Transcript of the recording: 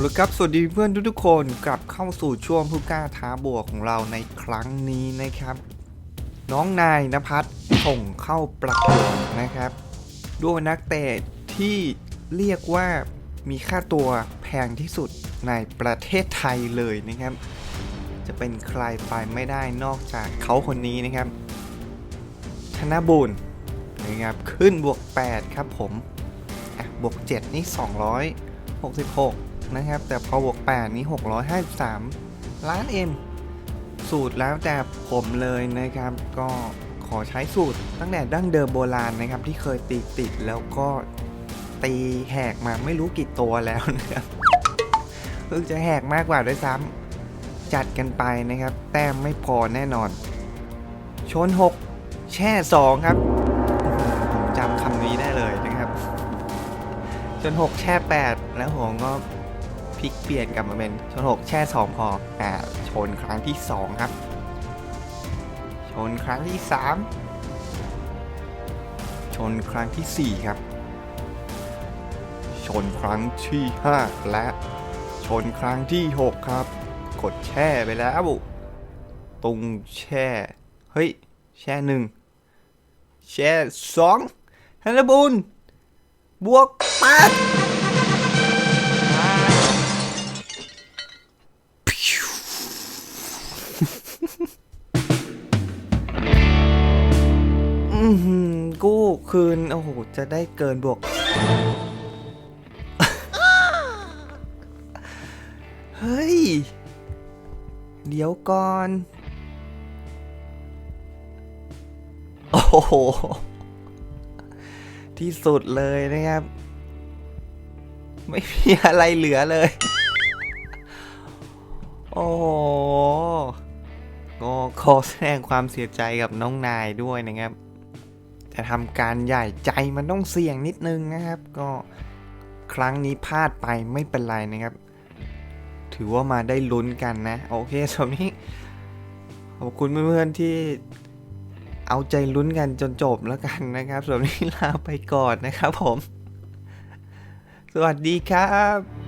แล้วครับ สวัสดีเพื่อนทุกๆคนกลับเข้าสู่ช่วงผู้กล้าท้าบวกของเราในครั้งนี้นะครับ น้องนายนภัสส่งเข้าประกวดนะครับ ด้วยนักเตะที่เรียกว่ามีค่าตัวแพงที่สุดในประเทศไทยเลยนะครับ จะเป็นใครไปไม่ได้นอกจากเขาคนนี้นะครับ ธนบุญนะครับขึ้นบวก 8 ครับผมบวก 7 นี่ 6นะครับ แต่พอบวก 8 นี่653 ล้านเอ็มสูตรแล้วแต่ผมเลยนะครับ ก็ขอใช้สูตรตั้งแต่ดั้งเดิมโบราณนะครับ ที่เคยตีติดแล้วก็ตีแหกมาไม่รู้กี่ตัวแล้วนะครับเพิ่งจะแหกมากกว่าด้วยซ้ำจัดกันไปนะครับ แต้มไม่พอแน่นอน ชน 6 แช่ 2 ครับผมจำคำนี้ได้เลยนะครับชน6 แช่ 8 แล้วผมก็ ลิกเปลี่ยนกลับมาเป็นชน6แช่2พออ่าชนครั้งที่2ครับ ชนครั้งที่3ชนครั้งทีสี่4ครับ ชนครั้งที่5และชนครั้งที่6ครับ กดแช่ไปแล้วตรงแช่เฮ้ยแช่หนึ่งแช่สองฮันนบุญบวกแปด กู้คืน โอ้โห จะได้เกินบวก เฮ้ย เดี๋ยวก่อน โอ้โห ที่สุดเลยนะครับ ไม่มีอะไรเหลือเลย โอ้โหก็ขอแสดงความเสียใจกับน้องนายด้วยนะครับ แต่ทำการใหญ่ใจมันต้องเสี่ยงนิดนึงนะครับ ก็ครั้งนี้พลาดไปไม่เป็นไรนะครับ ถือว่ามาได้ลุ้นกันนะ โอเคสำหรับนี้ขอบคุณเพื่อนๆที่เอาใจลุ้นกันจนจบแล้วกันนะครับสำหรับนี้ลาไปก่อนนะครับผม สวัสดีครับ